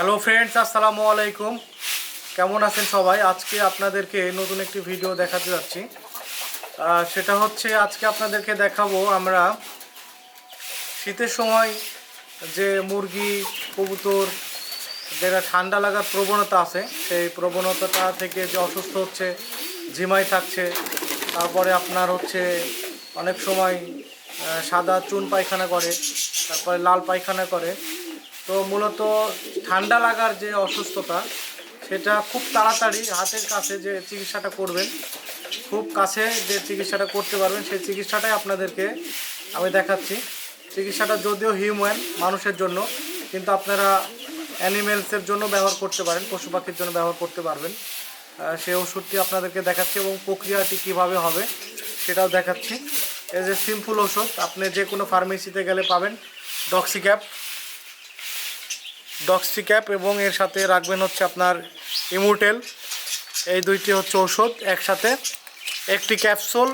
Hello friends আসসালামু আলাইকুম কেমন আছেন সবাই? আজকে আপনাদেরকে নতুন একটি ভিডিও দেখাতে যাচ্ছি। সেটা হচ্ছে আজকে আপনাদেরকে দেখাবো আমরা শীতের সময় যে মুরগি, কবুতর যেটা ঠান্ডা লাগার প্রবণতা আছে, সেই প্রবণতাটা থেকে যে অসুস্থ হচ্ছে ঝিমাই থাকছে, তারপরে আপনার হচ্ছে অনেক সময় সাদা চুন পায়খানা করে, তারপরে লাল পায়খানা করে তো মূলত ঠান্ডা লাগার যে অসুস্থতা, সেটা খুব তাড়াতাড়ি হাতের কাছে যে চিকিৎসাটা করবেন, খুব কাছে যে চিকিৎসাটা করতে পারবেন, সেই চিকিৎসাটাই আপনাদেরকে আমি দেখাচ্ছি। চিকিৎসাটা যদিও হিউম্যান মানুষের জন্য, কিন্তু আপনারা অ্যানিমেলসের জন্য ব্যবহার করতে পারেন, পশু পাখির জন্য ব্যবহার করতে পারবেন। সেই ওষুধটি আপনাদেরকে দেখাচ্ছি এবং প্রক্রিয়াটি কীভাবে হবে সেটাও দেখাচ্ছি। এই যে সিম্পল ওষুধ, আপনি যে কোনো ফার্মেসিতে গেলে পাবেন ডক্সিক্যাপ ডক্সিক্যাপ এবং এর সাথে রাখবেন হচ্ছে আপনার ইমোটেল এই দুইটি হচ্ছে ওষুধ একসাথে। একটি ক্যাপসুল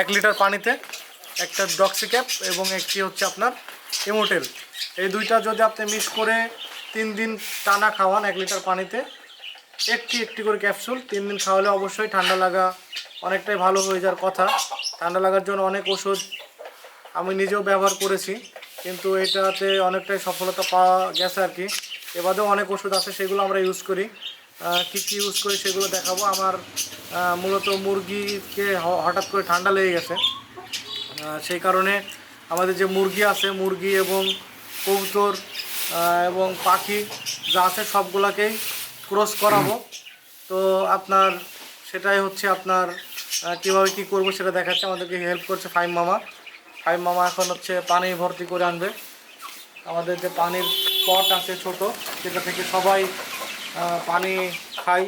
এক লিটার পানিতে, একটা ডক্সি ক্যাপ এবং একটি হচ্ছে আপনার ইমোটেল এই দুইটা যদি আপনি মিক্স করে তিন দিন টানা খাওয়ান এক লিটার পানিতে, একটি একটি করে ক্যাপসুল তিন দিন খাওয়ালে অবশ্যই ঠান্ডা লাগা অনেকটাই ভালো হয়ে যাওয়ার কথা। ঠান্ডা লাগার জন্য অনেক ওষুধ আমি নিজেও ব্যবহার করেছি। কিন্তু এটাতে অনেকটাই সফলতা পাওয়া গেছে আর কি। এবারেও অনেক ওষুধ আছে, সেগুলো আমরা ইউজ করি। কী কী ইউজ করি সেগুলো দেখাবো। আমার মূলত মুরগিকে হঠাৎ করে ঠান্ডা লেগে গেছে। সেই কারণে আমাদের যে মুরগি আছে, মুরগি এবং কবুতর এবং পাখি যা আছে সবগুলাকেই ক্রস করাবো। তো আপনার, সেটাই হচ্ছে আপনার কীভাবে কী করব সেটা দেখাচ্ছে, আমাদেরকে হেল্প করছে ফাইম মামা। ফাইম মামা এখন হচ্ছে পানি ভর্তি করে আনবে। আমাদের যে পানির পট আছে ছোট, সেটা থেকে সবাই পানি খায়।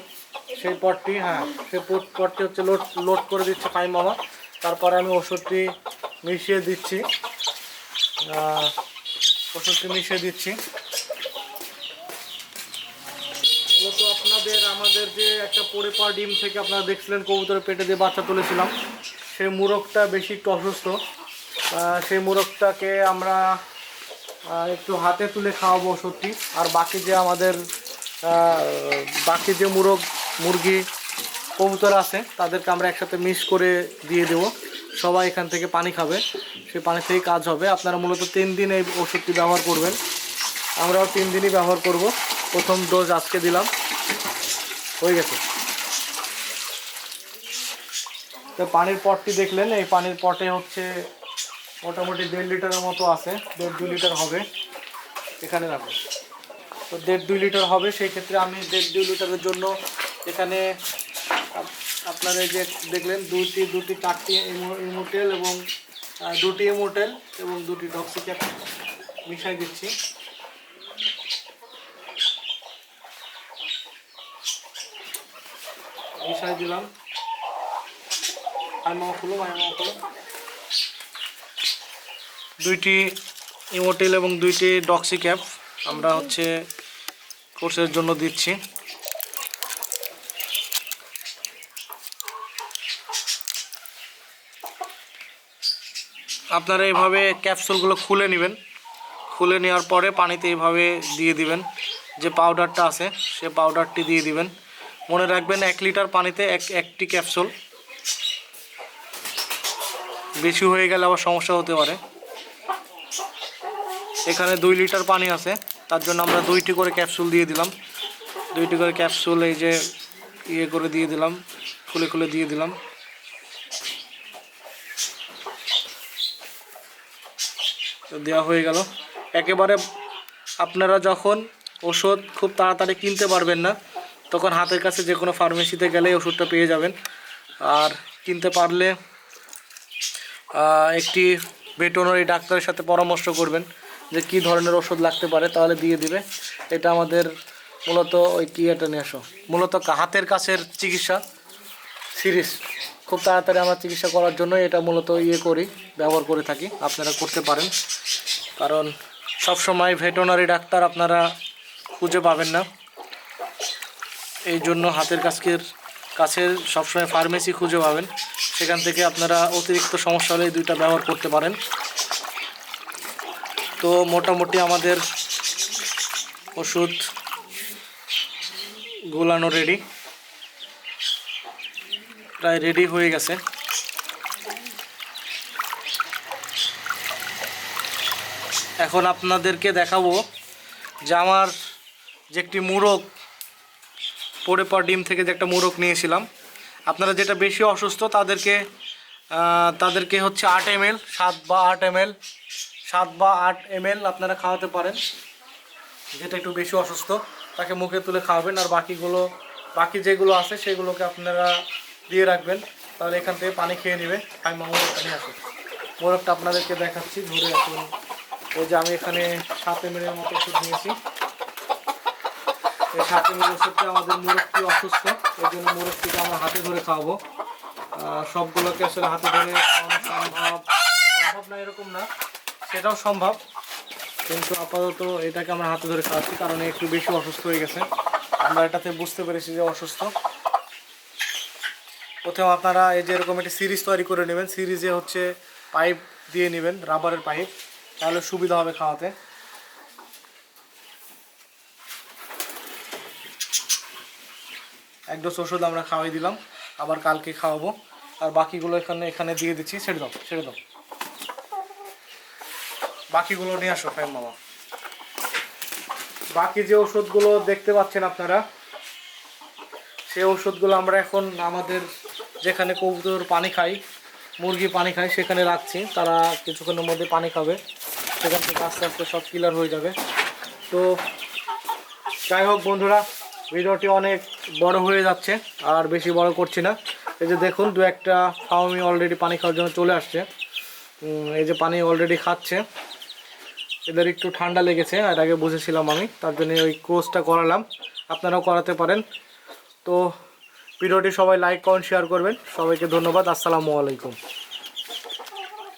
সেই পটটি হ্যাঁ সেই পট, পটটি হচ্ছে লোড লোড করে দিচ্ছে ফাইম মামা। তারপরে আমি ওষুধটি মিশিয়ে দিচ্ছি। ওষুধটি মিশিয়ে দিচ্ছি। মূলত আপনাদের, আমাদের যে একটা পরে পাওয়া ডিম থেকে আপনারা দেখছিলেন, কবুতরের পেটে যে বাচ্চা তুলেছিলাম সেই মুরগটা বেশি একটু অসুস্থ। সেই মুরগটাকে আমরা একটু হাতে তুলে খাওয়াবো ওষুধটি আর বাকি যে আমাদের বাকি যে মুরগ, মুরগি, কবুতর আছে, তাদেরকে আমরা একসাথে মিক্স করে দিয়ে দেবো। সবাই এখান থেকে পানি খাবে। সেই পানি থেকেই কাজ হবে। আপনারা মূলত তিন দিন এই ওষুধটি ব্যবহার করবেন। আমরাও তিন দিনই ব্যবহার করব। প্রথম ডোজ আজকে দিলাম। হয়ে গেছে। তো পানির পটটি দেখলেন, এই পানির পটে হচ্ছে মোটামুটি দেড় লিটারের মতো আছে, দেড় দুই লিটার হবে। এখানে রাখো। তো দেড় দুই লিটার হবে, সেই ক্ষেত্রে আমি দেড় দুই লিটারের জন্য এখানে আপ- আপনার এই যে দেখলেন দুটি দুটি চারটি ইমোটেল এবং দুটি ইমোটেল এবং দুটি ডক্সিক্যাপ মিশাই দিচ্ছি। মিশাই দিলাম। আর মামা খুলো মামা খুলো। দুইটি ইমোটেল এবং দুইটি ডক্সি ক্যাপ আমরা হচ্ছে কোর্সের জন্য দিচ্ছি। আপনারা এইভাবে ক্যাপসুলগুলো খুলে নেবেন। খুলে নেওয়ার পরে পানিতে এইভাবে দিয়ে দিবেন। যে পাউডারটা আছে, সে পাউডারটি দিয়ে দিবেন। মনে রাখবেন এক লিটার পানিতে এক, একটি ক্যাপসুল বেশি হয়ে গেলে আবার সমস্যা হতে পারে। এখানে দুই লিটার পানি আছে, তার জন্য আমরা দুইটি করে ক্যাপসুল দিয়ে দিলাম। দুইটি করে ক্যাপসুল এই যে ইয়ে করে দিয়ে দিলাম, খুলে খুলে দিয়ে দিলাম। দেওয়া হয়ে গেল। একেবারে আপনারা যখন ওষুধ খুব তাড়াতাড়ি কিনতে পারবেন না, তখন হাতের কাছে যে কোনো ফার্মেসিতে গেলে ওষুধটা পেয়ে যাবেন। আর কিনতে পারলে একটি ভেটেরিনারি ডাক্তারের সাথে পরামর্শ করবেন। যে কী ধরনের ওষুধ লাগতে পারে তাহলে দিয়ে দিবে। এটা আমাদের মূলত ওই কি এটা নিয়ে আসো। মূলত হাতের কাছের চিকিৎসা, সিরিজ। খুব তাড়াতাড়ি আমরা চিকিৎসা করার জন্য এটা মূলত ইয়ে করি, ব্যবহার করে থাকি। আপনারা করতে পারেন। কারণ সব সময় ভেটেরিনারি ডাক্তার আপনারা খুঁজে পাবেন না। এই জন্য হাতের কাছের কাছে সবসময় ফার্মেসি খুঁজে পাবেন। সেখান থেকে আপনারা অতিরিক্ত সমস্যা হলে দুইটা ব্যবহার করতে পারেন। তো মোটামুটি আমাদের ওষুধ গোলানো রেডি প্রায় রেডি হয়ে গেছে। এখন আপনাদেরকে দেখাবো যে আমার যে একটি মুরগ পরে পর ডিম থেকে যে একটা মুরগ নিয়েছিলাম। আপনারা যেটা বেশি অসুস্থ তাদেরকে তাদেরকে হচ্ছে আট এম সাত বা আট এম সাত বা আট এম আপনারা খাওয়াতে পারেন। যেটা একটু বেশি অসুস্থ, তাকে মুখে তুলে খাওয়াবেন। আর বাকিগুলো, বাকি যেগুলো আছে, সেগুলোকে আপনারা দিয়ে রাখবেন। তাহলে এখান থেকে পানি খেয়ে নেবে। আমি মোরগটা নিয়ে আসুন মোরগটা আপনাদেরকে দেখাচ্ছি। ধরে এখন ওই যে আমি এখানে সাত এম এর মতো ওষুধ নিয়েছি। এই সাত এম ওষুধটা আমাদের মুরগটি অসুস্থ। এই জন্য মুরগটিকে আমরা হাতে ধরে খাওয়াবো। সবগুলোকে আসলে হাতে ধরে সম্ভব সম্ভব না, এরকম না। সেটাও সম্ভব। কিন্তু আপাতত এটাকে আমরা হাতে ধরে খাওয়াচ্ছি, কারণ একটু বেশি অসুস্থ হয়ে গেছে। আমরা এটাতে বুঝতে পেরেছি যে অসুস্থ। প্রথম আপনারা এই যে এরকম একটি সিরিজ তৈরি করে নেবেন, সিরিজে হচ্ছে পাইপ দিয়ে নেবেন, রাবারের পাইপ। তাহলে সুবিধা হবে খাওয়াতে। এক ডোজ ওষুধ আমরা খাওয়াই দিলাম, আবার কালকে খাওয়াবো। আর বাকিগুলো এখানে এখানে দিয়ে দিচ্ছি, ছেড়ে দাও ছেড়ে দাও। বাকিগুলো নিয়ে আসো ফাইম মামা। বাকি যে ওষুধগুলো দেখতে পাচ্ছেন আপনারা, সেই ওষুধগুলো আমরা এখন আমাদের যেখানে কবুতর পানি খাই, মুরগি পানি খায় সেখানে রাখছি। তারা কিছুক্ষণের মধ্যে পানি খাবে। সেখান থেকে আস্তে আস্তে সব ক্লিয়ার হয়ে যাবে। তো যাই হোক বন্ধুরা, ভিডিওটি অনেক বড় হয়ে যাচ্ছে, আর বেশি বড় করছি না। এই যে দেখুন, দু একটা ফাউমি অলরেডি পানি খাওয়ার জন্য চলে আসছে। এই যে পানি অলরেডি খাচ্ছে। এদের একটু ঠান্ডা লেগেছে, আর আগে বুঝেছিলাম আমি, তার জন্য ওই কোর্সটা করালাম। আপনারাও করাতে পারেন। তো ভিডিওটি সবাই লাইক কমেন্ট শেয়ার করবেন। সবাইকে ধন্যবাদ। আসসালামু আলাইকুম।